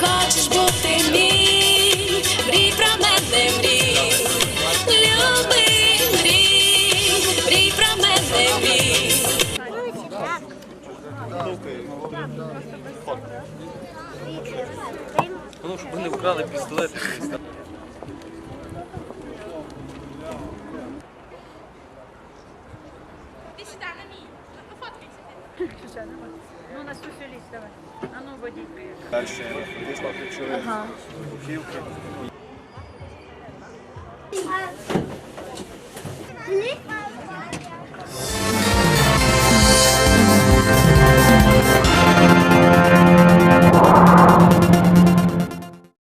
Хочеш бути мій, мрій про мене мрій. Люби мрій, мрій про мене мрій. Ну, щоб не вкрали пістолет. Ти сюди, Ну, на спеціаліст давай. А ну, водіть. Далі фактично ага. бухівки. Ні?